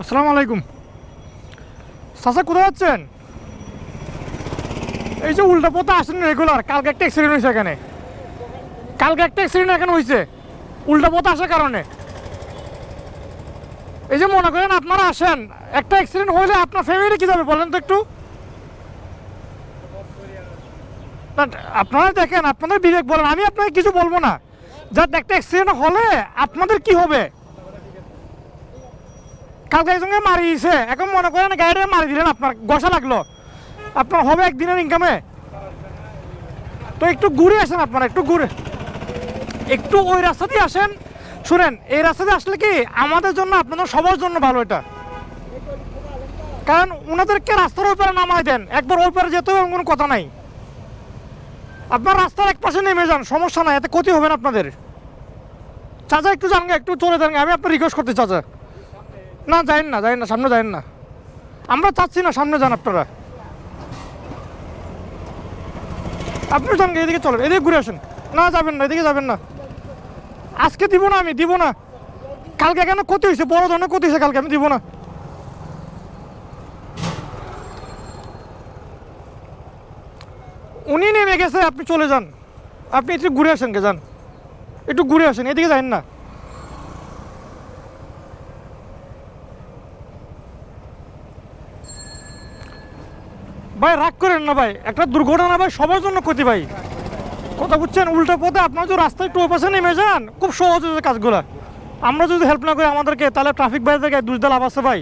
আসসালামু আলাইকুম। চাচা, কোথায় যাচ্ছেন? এই যে উল্টা পথে আসেন রেগুলার, কালকে একটা অ্যাক্সিডেন্ট হয়েছে এখানে। কালকে একটা অ্যাক্সিডেন্ট এখানে হয়েছে, উল্টা পথে আসার কারণে। এই যে মনে করেন আপনারা আসেন, একটা অ্যাক্সিডেন্ট হলে আপনার ফ্যামিলি কি যাবে বলেন তো একটু? আপনারা দেখেন, আপনাদের বিবেক বলেন, আমি আপনাকে কিছু বলব না। যার একটা অ্যাক্সিডেন্ট হলে আপনাদের কি হবে? কালকে একজনকে মারিয়েছে এখন মনে করেন গাড়িটা মারি দিলেন আপনার গসা লাগল। আপনার হবে একদিনের ইনকামে তো একটু ঘুরে আসেন আপনারা একটু ঘুরে একটু ওই রাস্তা দিয়ে আসেন। শুনেন, এই রাস্তা দিয়ে আসলে কি, আমাদের জন্য, আপনাদের সবার জন্য ভালো এটা। কারণ ওনাদেরকে রাস্তার ওই পারে নামাই দেন। একবার ওই পারে যেতে হবে কোনো কথা নাই। আপনার রাস্তার এক পাশে নেমে যান, সমস্যা নাই, এতে ক্ষতি হবে না আপনাদের। চাচা, একটু জানগে, একটু চলে যান। আমি আপনার রিকোয়েস্ট করতে চাচা। না, যাইন না যাইন না, সামনে যাইন না। আমরা চাচ্ছি না, সামনে যান আপনারা। আপনি যান এদিকে চলেন, এদিকে ঘুরে আসেন। না, যাবেন না, এদিকে যাবেন না। আজকে দিব না আমি, দিব না। কালকে কেন ক্ষতি হয়েছে? বড় ধরনের ক্ষতি হয়েছে কালকে, আমি দিব না। উনি নেমে গেছে, আপনি চলে যান। আপনি একটু ঘুরে আসেন গে, যান। একটু ঘুরে আসেন, এদিকে যান না। ভাই, রাগ করেন না ভাই। একটা দুর্ঘটনা ভাই, সবার জন্য ক্ষতি ভাই। কথা বুঝছেন? উল্টো পথে আপনার যদি রাস্তায় একটু ওপাশে নেমে যান, খুব সহজ হয়েছে কাজগুলো। আমরা যদি হেল্প না করি আমাদেরকে, তাহলে ট্রাফিক ভাইদেরকে দুষ দিয়ে লাভ আছে ভাই।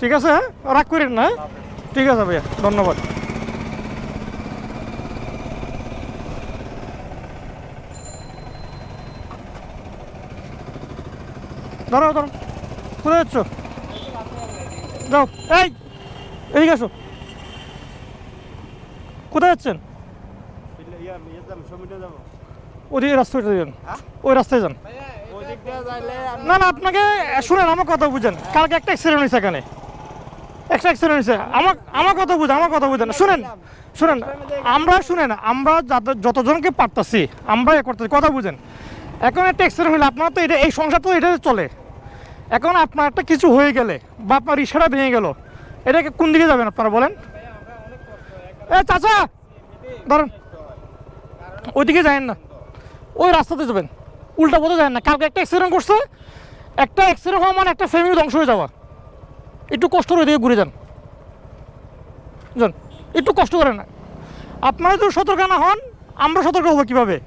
ঠিক আছে হ্যাঁ? রাগ করেন না হ্যাঁ? ঠিক আছে ভাইয়া, ধন্যবাদ। দাঁড়াও দাঁড়াও। কোথায় যাচ্ছ? যাও। এই, এদিকে আসো কোথায় যাচ্ছেন? ওদিকে রাস্তাটা যান। ওই রাস্তায় যান। না না আপনাকে শুনেন আমার কথা বুঝেন। কালকে একটা অ্যাক্সিডেন্ট হয়েছে এখানে। একটা অ্যাক্সিডেন্ট হয়েছে। আমার আমার কথা বুঝেন আমার কথা বুঝেন। শুনেন শুনেন আমরা শুনেন আমরা যতজনকে পারতাছি আমরা এ করতেছি। কথা বুঝেন। এখন একটা অ্যাক্সিডেন্ট হলে আপনার তো এটা এই সংসার তো এটা চলে। এখন আপনার একটা কিছু হয়ে গেলে বা আপনার ইশারা ভেঙে গেল এটাকে কোন দিকে যাবেন আপনারা বলেন? এ চাচা! ধরেন ওইদিকে যাবেন না। ওই রাস্তাতে যাবেন। উল্টা পথে যাবেন না। কালকে একটা অ্যাক্সিডেন্ট করছে। একটা অ্যাক্সিডেন্ট হওয়া মানে একটা ফ্যামিলি ধ্বংস হয়ে যাওয়া একটু কষ্ট করে ওইদিকে ঘুরে যান। যান। একটু কষ্ট করেন না। আপনারা যদি সতর্ক না হন আমরা সতর্ক হব কীভাবে?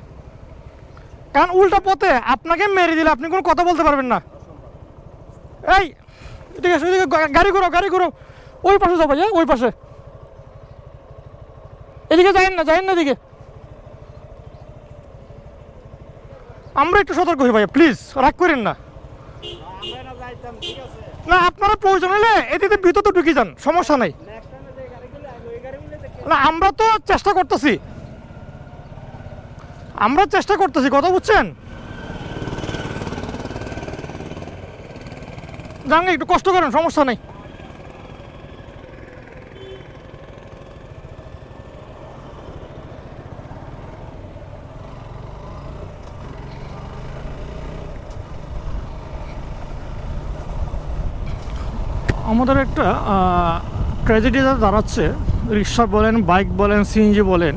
কারণ উল্টা পথে আপনাকে মেরে দিলে আপনি কোনো কথা বলতে পারবেন না। এই আসো, এদিকে গা- গাড়ি ঘোরাও গাড়ি ঘোরাও। ওই পাশে যাব ভাইয়া ওই পাশে। এদিকে যাইন না যাইন না এদিকে। আমরা একটু সতর্ক হই ভাইয়া প্লিজ রাগ করেন না। না, আপনারা প্রয়োজন হলে এদিকে ভিতর তো ঢুকে যান, সমস্যা নাই। না, আমরা তো চেষ্টা করতেছি। আমরা চেষ্টা করতেছি, কথা বুঝছেন? জান একটু কষ্ট করেন, সমস্যা নেই। আমাদের একটা ট্র্যাজেডি দাঁড়াচ্ছে। রিক্সা বলেন বাইক বলেন সিএনজি বলেন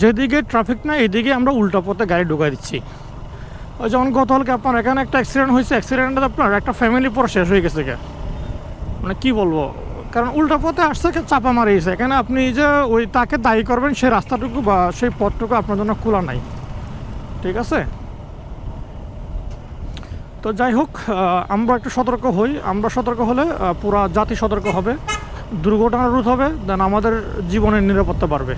যেদিকে ট্রাফিক না এদিকে আমরা উল্টা পথে গাড়ি ঢুকাই দিচ্ছি। যেমন গতকালকে আপনার এখানে একটা অ্যাক্সিডেন্ট হয়েছে অ্যাক্সিডেন্টে আপনার একটা ফ্যামিলি পুরো শেষ হয়ে গেছে। মানে কি বলব? কারণ উল্টা পথে আসছে চাপা মারিয়েছে। এখানে আপনি যে ওই তাকে দায়ী করবেন সেই রাস্তাটুকু বা সেই পথটুকু আপনার জন্য খোলা নাই। ঠিক আছে? তো যাই হোক আমরা একটু সতর্ক হই। আমরা সতর্ক হলে পুরা জাতি সতর্ক হবে দুর্ঘটনা রোধ হবে দেন আমাদের জীবনের নিরাপত্তা বাড়বে।